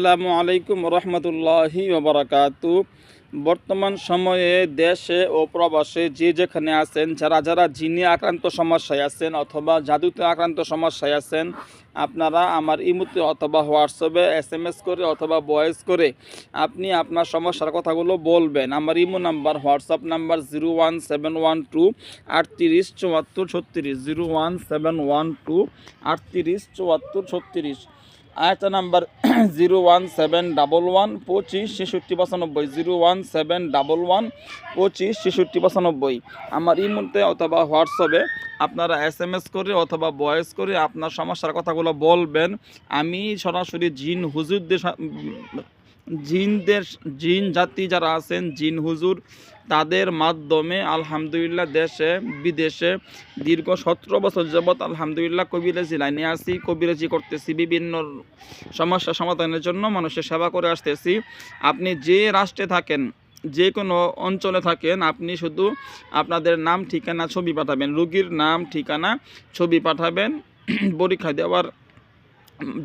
আসসালামু আলাইকুম রহমতুল্লাহি ওবরাকাতু বর্তমান সময়ে দেশে ও প্রবাসে যে যেখানে আছেন, যারা যারা জিনে আক্রান্ত সমস্যায় আছেন অথবা জাদুতে আক্রান্ত সমস্যায় আছেন, আপনারা আমার ইমুতে অথবা হোয়াটসঅ্যাপে এস এম এস করে অথবা ভয়েস করে আপনি আপনার সমস্যার কথাগুলো বলবেন। আমার Imo number, WhatsApp number zero one seven one two আটত্রিশ চুয়াত্তর ছত্রিশ, zero one seven one two আটত্রিশ চুয়াত্তর ছত্রিশ। আয়তা number zero one seven double one পঁচিশ ছেষট্টি পঁচানব্বই, zero one seven double one পঁচিশ ছেষট্টি পঁচানব্বই। আমার ইমুতে অথবা হোয়াটসঅ্যাপে আপনারা এস এম এস করে অথবা ভয়েস করে আপনার সমস্যার কথাগুলো বলবেন। আমি সরাসরি জিন হুজুরদের জিনদের, জিন জাতি যারা আছেন, জিন হুজুর, তাদের মাধ্যমে আলহামদুলিল্লাহ দেশে, বিদেশে দীর্ঘ সতেরো বছর যাবৎ আলহামদুলিল্লাহ কবিরাজি লাইনে আসি কবিরাজি করতেছি, বিভিন্ন সমস্যা সমাধানের জন্য মানুষের সেবা করে আসতেছি। আপনি যে রাষ্ট্রে থাকেন, যে কোনো অঞ্চলে থাকেন, আপনি শুধু আপনাদের নাম, ঠিকানা ছবি পাঠাবেন, রুগীর নাম, ঠিকানা ছবি পাঠাবেন, পরীক্ষা দেওয়ার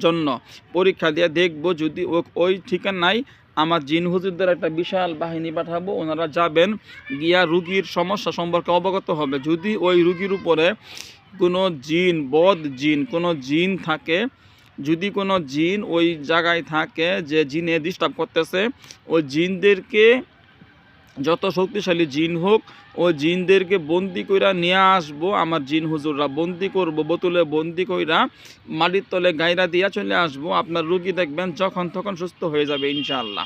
জন্য পরীক্ষা দিয়ে দেখব যদি ওই ঠিকানায় আমার জিন হুজুরদের একটা বিশাল বাহিনী পাঠাবো, ওনারা যাবেন, গিয়া রুগীর সমস্যা সম্পর্কে অবগত হবে। যদি ওই রুগীর উপরে কোনো জিন, বদ জিন, কোনো জিন থাকে, যদি কোনো জিন ওই জায়গায় থাকে যে জিনে ডিস্টার্ব করতেছে, ওই জিনদেরকে যত শক্তিশালী জিন হোক ও জিনদেরকে বন্দি কইরা নিয়ে আসব, আমার জিন হুজুররা বন্দি করব, বোতলে বন্দি কইরা মাটির তলে গাইরা দিয়া চলে আসব, আপনার রুগী দেখবেন যখন তখন সুস্থ হয়ে যাবে ইনশাআল্লাহ।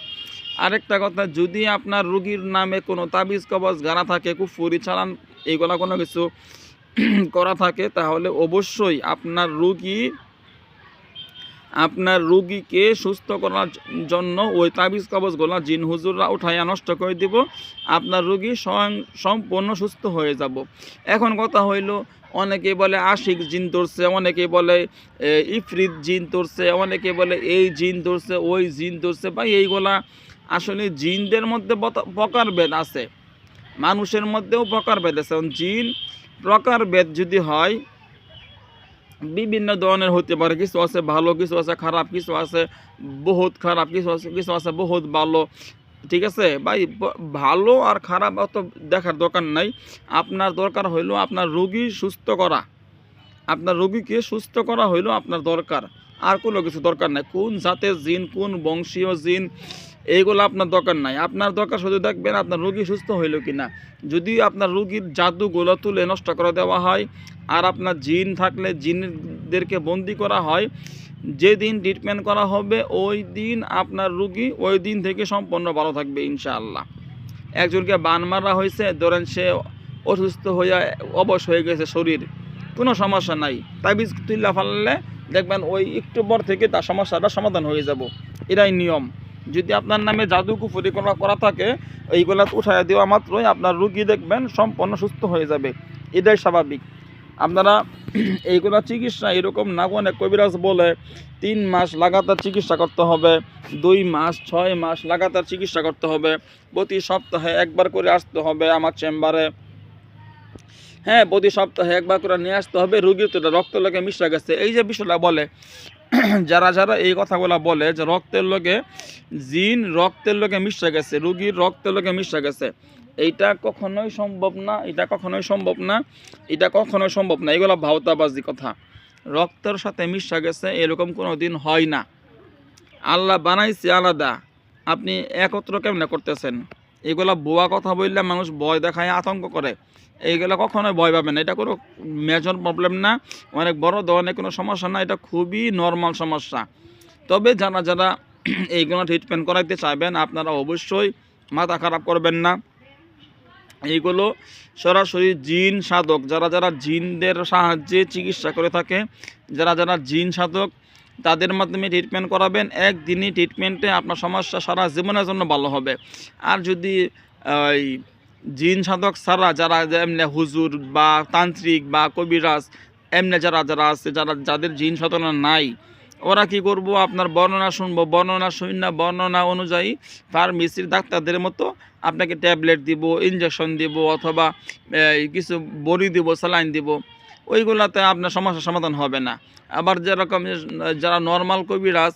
আরেকটা কথা, যদি আপনার রুগীর নামে কোনো তাবিজ, কবজ গানা থাকে, কুফুরি, চালান এইগুলা কোনো কিছু করা থাকে, তাহলে অবশ্যই আপনার রুগী আপনার রুগীকে সুস্থ করার জন্য ওই তাবিজ কবজগুলা জিন হুজুররা উঠাইয়া নষ্ট করে দিব। আপনার রুগী স্বয়ং সম্পূর্ণ সুস্থ হয়ে যাব। এখন কথা হইল অনেকে বলে আশিক জিন ধরছে অনেকে বলে ইফরিত জিন ধরছে অনেকে বলে এই জিন ধরছে, ওই জিন ধরছে। বা এইগুলা আসলে জিনদের মধ্যে প্রকারভেদ আছে। মানুষের মধ্যেও প্রকারভেদ আছে। জিন প্রকারভেদ যদি হয় বিভিন্ন ধরনের হতে পারে। কিছু আছে ভালো, কিছু আছে খারাপ, কিছু আছে বহুত খারাপ, কিছু আছে কিছু আছে বহুত ভালো। ঠিক আছে? ভাই ভালো আর খারাপ অত দেখার দরকার নাই। আপনার দরকার হইল আপনার রোগী সুস্থ করা। আপনার রোগীকে সুস্থ করা হইল আপনার দরকার। আর কোনো কিছু দরকার নাই। কোন জাতের জিন, কোন বংশীয় জিন এইগুলো আপনার দরকার নাই। আপনার দরকার শুধু দেখবেন আপনার রোগী সুস্থ হইল কি না যদি আপনার রোগীর জাদুগুলো তুলে নষ্ট করে দেওয়া হয়, আর আপনার জিন থাকলে জিনদেরকে বন্দি করা হয়, যেদিন ট্রিটমেন্ট করা হবে, ওই দিন আপনার রুগী ওই দিন থেকে সম্পূর্ণ ভালো থাকবে ইনশাআল্লাহ। একজনকে বান মারা হয়েছে, ধরেন সে অসুস্থ হয়ে অবশ হয়ে গেছে শরীর, কোনো সমস্যা নাই। তাবিজ তুল্লা ফাললে দেখবেন ওই একটু পর থেকে তার সমস্যাটা সমাধান হয়ে যাব। এটাই নিয়ম। যদি আপনার নামে জাদু কুফুরি করা করা থাকে, এইগুলা উঠায় দেওয়া মাত্রই আপনার রুগী দেখবেন সম্পূর্ণ সুস্থ হয়ে যাবে। এটাই স্বাভাবিক। আপনারা এইগুলা চিকিৎসা এরকম না অনেক কবিরাজ বলে, তিন মাস লাগাতার চিকিৎসা করতে হবে, দুই মাস, ছয় মাস লাগাতার চিকিৎসা করতে হবে, প্রতি সপ্তাহে একবার করে আসতে হবে আমার চেম্বারে। হ্যাঁ প্রতি সপ্তাহে একবার করে নিয়ে আসতে হবে। রুগীর তো এটা রক্ত লোকে মিশে গেছে। এই যে বিষয়টা বলে, যারা যারা এই কথাগুলো বলে যে রক্তের লোকে, জিন রক্তের লোকে মিশে গেছে, রুগীর রক্তের লোকে মিশে গেছে, এইটা কখনোই সম্ভব না, এটা কখনোই সম্ভব না, এটা কখনোই সম্ভব না। এগুলো ভাওতাবাজি কথা। রক্তের সাথে মিশা গেছে, এরকম কোনো দিন হয় না। আল্লাহ বানাইছে আলাদা। আপনি একত্র কেমনে করতেছেন? এগুলা বোয়া কথা বললে মানুষ ভয় দেখায়, আতঙ্ক করে। এইগুলো কখনোই ভয় পাবে না। এটা কোনো মেজর প্রবলেম না। অনেক বড় ধরনের কোনো সমস্যা না। এটা খুবই নর্মাল সমস্যা। তবে যারা যারা এইগুলো ট্রিটমেন্ট করাইতে চাইবেন, আপনারা অবশ্যই মাথা খারাপ করবেন না। এইগুলো সরাসরি জিন সাধক, যারা যারা জিনদের সাহায্যে চিকিৎসা করে থাকে, যারা যারা জিন সাধক তাদের মাধ্যমে ট্রিটমেন্ট করাবেন, একদিনই ট্রিটমেন্টে আপনার সমস্যা সারা জীবনের জন্য ভালো হবে। আর যদি জিন সাধক ছাড়া যারা এমনি হুজুর বা তান্ত্রিক বা কবিরাজ এমনি যারা যারা আছে, যারা, যাদের জিন সাধনা নাই, ওরা কি করব? আপনার বর্ণনা শুনব, বর্ণনা না বর্ণনা অনুযায়ী ফার্মেসির ডাক্তারদের মতো আপনাকে ট্যাবলেট দিব ইঞ্জেকশন দিব, অথবা কিছু বড়ি দিব স্যালাইন দিব। ওইগুলাতে আপনার সমস্যার সমাধান হবে না। আবার যেরকম যারা নর্মাল কবিরাজ,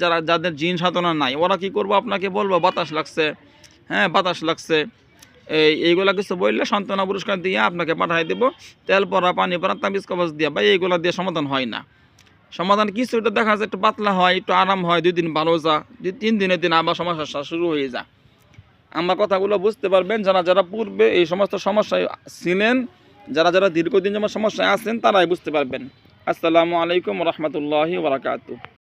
যারা, যাদের জিন সাধনা নাই, ওরা কি করব আপনাকে বলব? বাতাস লাগছে। হ্যাঁ বাতাস লাগছে। এই, এইগুলা কিছু বললে সান্ত্বনা পুরস্কার দিয়ে আপনাকে পাঠিয়ে দেবো। তেল পরা পানি পরা তাবিজ কবজ দিয়ে বা এইগুলা দিয়ে সমাধান হয় না। সমাধান কিছুটা দেখা যায় একটু পাতলা হয়, একটু আরাম হয়, দুই দিন ভালো যা, দুই, তিন দিনের দিন আবার সমস্যা শুরু হয়ে যায় আমার কথাগুলো বুঝতে পারবেন, যারা যারা পূর্বে এই সমস্ত সমস্যায় ছিলেন যারা যারা দীর্ঘদিন যেমন সমস্যায় আছেন তারাই বুঝতে পারবেন। আসসালামু আলাইকুম রহমতুল্লাহি বারাকাতু